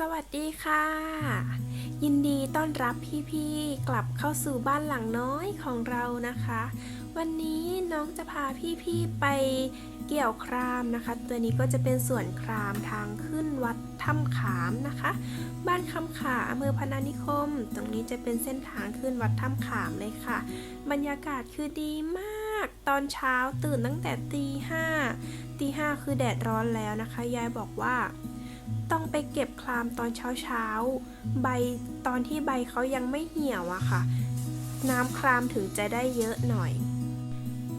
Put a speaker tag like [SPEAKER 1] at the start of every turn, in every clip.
[SPEAKER 1] สวัสดีค่ะ ยินดีต้อนรับพี่ๆกลับเข้าสู่บ้านหลังน้อยของเรานะคะ วันนี้น้องจะพาพี่ๆไปเกี่ยวครามนะคะ ตัวนี้ก็จะเป็นส่วนครามทางขึ้นวัดถ้ำขามนะคะ บ้านคำขาอำเภอพนานิคม ตรงนี้จะเป็นเส้นทางขึ้นวัดถ้ำขามเลยค่ะ บรรยากาศคือดีมาก ตอนเช้าตื่นตั้งแต่ตีห้าตีห้าคือแดดร้อนแล้วนะคะ ยายบอกว่า ต้องไปเก็บคลามตอนเช้าเช้าใบตอนที่ใบเขายังไม่เหี่ยวอะค่ะ น้ำคลามถึงจะได้เยอะหน่อย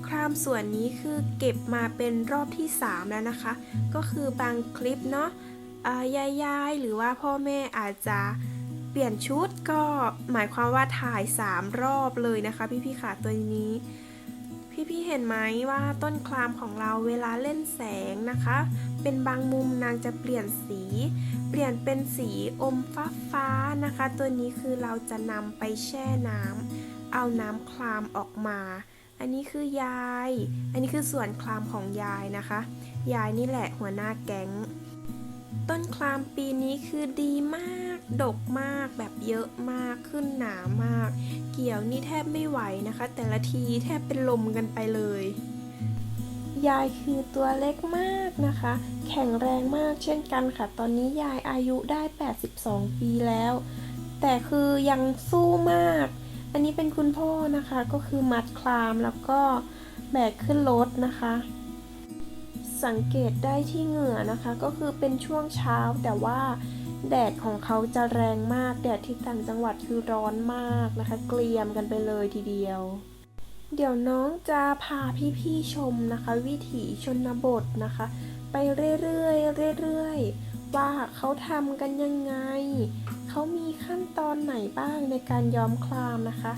[SPEAKER 1] ครามส่วนนี้คือเก็บมาเป็นรอบที่ 3 แล้วนะคะ ก็คือบางคลิปเนาะอ่ายายๆหรือว่าพ่อแม่อาจจะเปลี่ยนชุดก็หมายความว่าถ่าย 3 รอบเลยนะคะ พี่ๆค่ะตัวนี้ พี่ๆเห็นไหมว่าต้นคลามของเราเวลาเล่นแสงนะคะ เป็นบางมุมนางจะเปลี่ยนสี เปลี่ยนเป็นสีอมฟ้าฟ้าๆนะคะ ตัวนี้คือเราจะนำไปแช่น้ำเอาน้ำคลามออกมา อันนี้คือยาย อันนี้คือส่วนคลามของยายนะคะ ยายนี่แหละหัวหน้าแก๊ง ต้นคลามปีนี้คือดีมาก ดกมากแบบเยอะมากขึ้นหนามาก เกี่ยวนี่แทบไม่ไหวนะคะ แต่ละทีแทบเป็นลมกันไปเลย ยายคือตัวเล็กมากนะคะ แข็งแรงมากเช่นกันค่ะ ตอนนี้ยายอายุได้ 82 ปีแล้ว แต่คือยังสู้มาก อันนี้เป็นคุณพ่อนะคะก็คือมัดคลามแล้วก็แบกขึ้นรถนะคะ สังเกตได้ที่เหงื่อนะคะ ก็คือเป็นช่วงเช้าแต่ว่าแดดของเขาจะแรงมาก แดดที่ต่างจังหวัดคือร้อนมากนะคะ เกลียมกันไปเลยทีเดียว เดี๋ยวน้องจะพาพี่ๆชมนะคะ วิถีชนบทนะคะ ไปเรื่อยๆเรื่อยๆว่าเขาทำกันยังไง เขามีขั้นตอนไหนบ้างในการย้อมคลามนะคะ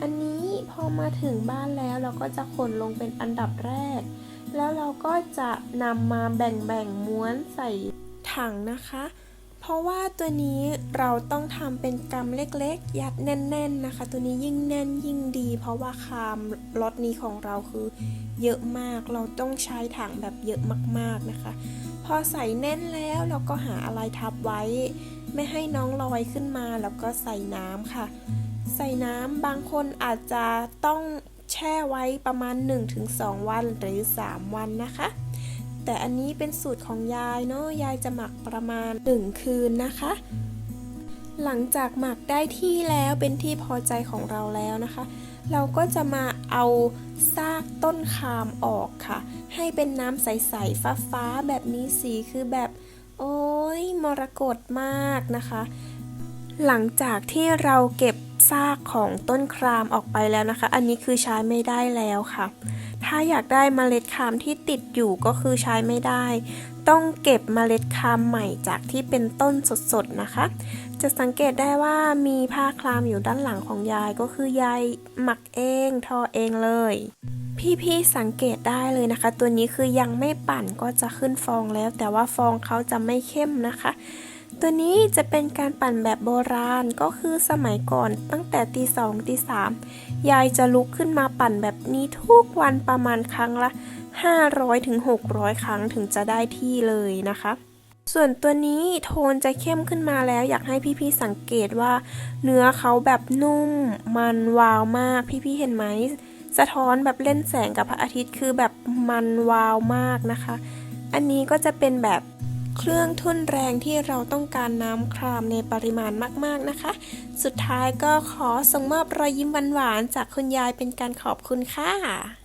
[SPEAKER 1] อันนี้พอมาถึงบ้านแล้วเราก็จะขนลงเป็นอันดับแรก แล้วเราก็จะนำมาแบ่งๆม้วนใส่ถังนะคะ เพราะว่าตัวนี้เราต้องทำเป็นกำเล็กๆ ยัดแน่น ๆนะคะ ตัวนี้ยิ่งแน่นยิ่งดี เพราะว่าคามล็อตนี้ของเราคือ เยอะมาก เราต้องใช้ถังแบบเยอะมากๆนะคะ พอใส่แน่นแล้วเราก็หาอะไรทับไว้ ไม่ให้น้องลอยขึ้นมาแล้วก็ใส่น้ำค่ะ ใส่น้ำบางคนอาจจะต้องแช่ไว้ประมาณ 1-2 วันหรือ 3 วันนะคะ แต่อันนี้เป็นสูตรของยายเนาะยายจะหมักประมาณ 1 คืนนะคะ หลังจากหมักได้ที่แล้วเป็นที่พอใจของเราแล้วนะคะ เราก็จะมาเอาซากต้นคามออกค่ะ ให้เป็นน้ำใสๆฟ้าๆแบบนี้สีคือแบบ โอ้ยมรกตมากนะคะ หลังจากที่เราเก็บซากของต้นครามออกไปแล้วนะคะ อันนี้คือใช้ไม่ได้แล้วค่ะ ถ้าอยากได้เมล็ดคามที่ติดอยู่ก็คือใช้ไม่ได้ ต้องเก็บเมล็ดคามใหม่จากที่เป็นต้นสดๆนะคะ จะสังเกตได้ว่ามีผ้าคลามอยู่ด้านหลังของยายก็คือยายหมักเองทอเองเลย พี่ๆสังเกตได้เลยนะคะ ตัวนี้คือยังไม่ปั่นก็จะขึ้นฟองแล้ว แต่ว่าฟองเขาจะไม่เข้มนะคะ ตัวนี้จะเป็นการปั่นแบบโบราณก็คือสมัยก่อนตั้งแต่ตีสองตีสามยายจะลุกขึ้นมาปั่นแบบนี้ทุกวันประมาณครั้งละ500ถึงครั้งถึงจะได้ที่เลยนะคะ ส่วนตัวนี้โทนจะเข้มขึ้นมาแล้วอยากให้พี่ๆสังเกตว่า เนื้อเขาแบบนุ่ม มันวาวมากพี่ๆเห็นไหม สะท้อนแบบเล่นแสงกับพระอาทิตย์คือแบบมันวาวมากนะคะ อันนี้ก็จะเป็นแบบ เครื่องทุ่นแรงที่เราต้องการน้ำครามในปริมาณมากๆนะคะ สุดท้ายก็ขอส่งมอบรอยยิ้มหวานๆจากคุณยายเป็นการขอบคุณค่ะ